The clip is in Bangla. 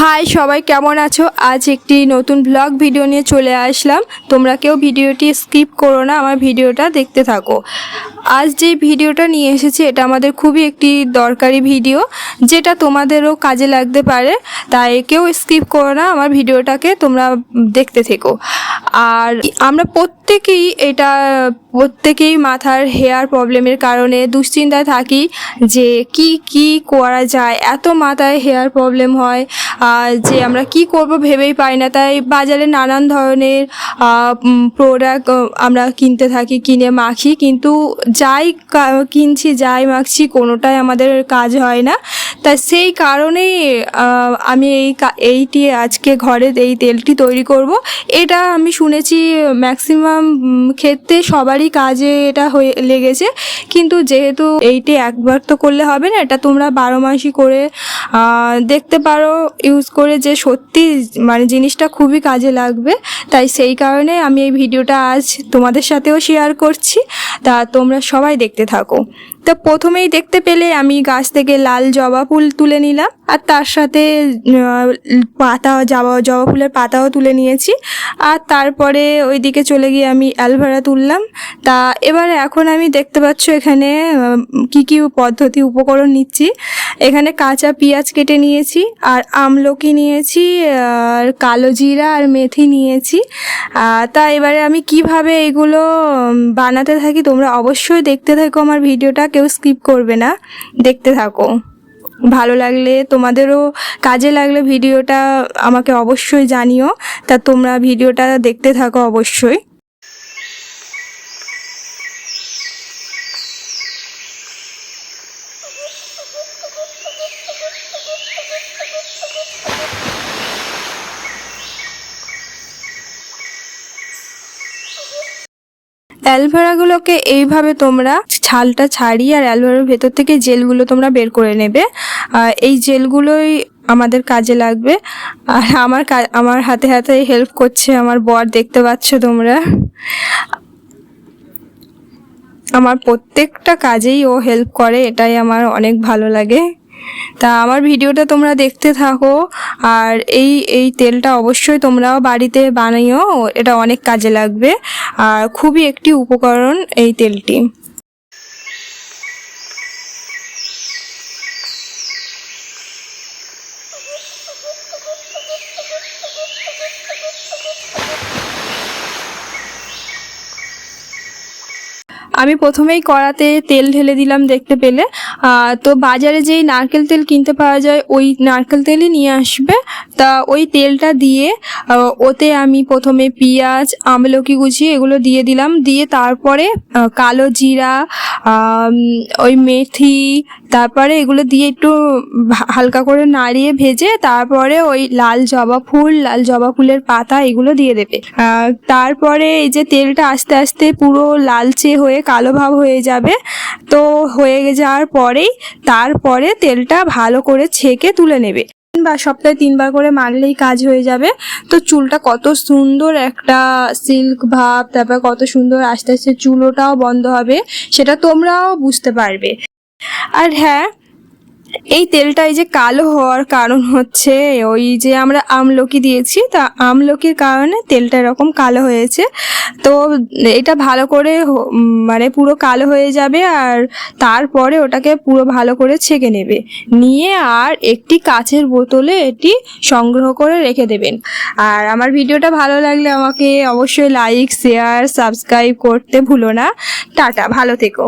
হাই, সবাই কেমন আছো? আজ একটি নতুন ব্লগ ভিডিও নিয়ে চলে আসলাম। তোমরা কেউ ভিডিওটি স্কিপ করো না, আমার ভিডিওটা দেখতে থাকো। আজ যে ভিডিওটা নিয়ে এসেছি, এটা আমাদের খুবই একটি দরকারি ভিডিও যেটা তোমাদেরও কাজে লাগতে পারে। তাই কেউ স্কিপ করো না, আমার ভিডিওটাকে তোমরা দেখতে থেকো। আর আমরা প্রত্যেকেই এটা প্রত্যেকেই মাথার হেয়ার প্রবলেমের কারণে দুশ্চিন্তায় থাকি যে কি কি করা যায়? এত মাথায় হেয়ার প্রবলেম হয় যে আমরা কি করব ভেবেই পাই না। তাই বাজারে নানান ধরনের প্রোডাক্ট আমরা কিনতে থাকি, কিনে মাখি। কিন্তু যাই কিনছি, যাই মাখছি, কোনোটাই আমাদের কাজ হয় না। তাই সেই কারণেই আমি এই এইটি আজকে ঘরে এই তেলটি তৈরি করব। এটা আমি শুনেছি ম্যাক্সিমাম ক্ষেত্রে সবারই কাজে এটা হয়ে লেগেছে। কিন্তু যেহেতু এইটি একবার তো করলে হবে না, এটা তোমরা বারো মাসই করে দেখতে পারো ইউজ করে যে সত্যি মানে জিনিসটা খুবই কাজে লাগবে। তাই সেই কারণে আমি এই ভিডিওটা আজ তোমাদের সাথেও শেয়ার করছি। তা তোমরা সবাই দেখতে থাকো। তো প্রথমেই দেখতে পেলে আমি গাছ থেকে লাল জবা ফুল তুলে নিলাম, আর তার সাথে পাতা জবা জবা ফুলের পাতাও তুলে নিয়েছি। আর তারপরে ওইদিকে চলে গিয়ে আমি অ্যালভেরা তুললাম। তা এবারে এখন আমি দেখতে পাচ্ছ এখানে কি কি পদ্ধতি, উপকরণ নিচ্ছি। এখানে কাঁচা পেঁয়াজ কেটে নিয়েছি, আর আমলকি নিয়েছি, আর কালো জিরা আর মেথি নিয়েছি। তা এবারে আমি কীভাবে এগুলো বানাতে থাকি তোমরা অবশ্যই দেখতে থাকো আমার ভিডিওটা, কেউ স্কিপ করবে না, দেখতে থাকো। ভালো লাগলে তোমাদেরও কাজে লাগলে ভিডিওটা আমাকে অবশ্যই জানিও, তা তোমরা ভিডিওটা দেখতে থাকো অবশ্যই। অ্যালভেরাগুলোকে এইভাবে তোমরা ছালটা ছাড়িয়ে আর অ্যালভেরার ভেতর থেকে জেলগুলো তোমরা বের করে নেবে। এই জেলগুলোই আমাদের কাজে লাগবে। আর আমার আমার হাতে হাতে হেল্প করছে আমার বর, দেখতে পাচ্ছ তোমরা? আমার প্রত্যেকটা কাজেই ও হেল্প করে, এটাই আমার অনেক ভালো লাগে। তা আমার ভিডিওটা তোমরা দেখতে থাকো। আর এই এই তেলটা অবশ্যই তোমরাও বাড়িতে বানিও, এটা অনেক কাজে লাগবে। আর খুবই একটি উপকরণ এই তেলটি। আমি প্রথমেই কড়াতে তেল ঢেলে দিলাম দেখতে পেলে। তো বাজারে যেই নারকেল তেল কিনতে পাওয়া যায়, ওই নারকেল তেলই নিয়ে আসবে। তা ওই তেলটা দিয়ে ওতে আমি প্রথমে পেঁয়াজ, আমলকি কুচি এগুলো দিয়ে দিলাম। দিয়ে তারপরে কালো জিরা ওই মেথি, তারপরে এগুলো দিয়ে একটু হালকা করে নাড়িয়ে ভেজে, তারপরে ওই লাল জবা ফুল, লাল জবা ফুলের পাতা এগুলো দিয়ে দেবে। তারপরে এই যে তেলটা আস্তে আস্তে পুরো লালচে হয়ে, কালো ভাব হয়ে যাবে, তো হয়ে যাওয়ার পরেই তারপরে তেলটা ভালো করে ছেঁকে তুলে নেবে। বা সপ্তাহে তিনবার করে মারলেই কাজ হয়ে যাবে। তো চুলটা কত সুন্দর একটা সিল্ক ভাব, তারপর কত সুন্দর আস্তে আস্তে চুলোটাও বন্ধ হবে, সেটা তোমরাও বুঝতে পারবে। আর হ্যাঁ এই তেলটা এই যে কালো হওয়ার কারণ হচ্ছে, ওই যে আমরা আমলকি দিয়েছি, তা আমলকির কারণে তেলটা এরকম কালো হয়েছে। তো এটা ভালো করে মানে পুরো কালো হয়ে যাবে আর তারপরে ওটাকে পুরো ভালো করে ছেঁকে নেবে। নিয়ে আর একটি কাচের বোতলে এটি সংগ্রহ করে রেখে দেবেন। আর আমার ভিডিওটা ভালো লাগলে আমাকে অবশ্যই লাইক, শেয়ার, সাবস্ক্রাইব করতে ভুলো না। টাটা, ভালো থেকো।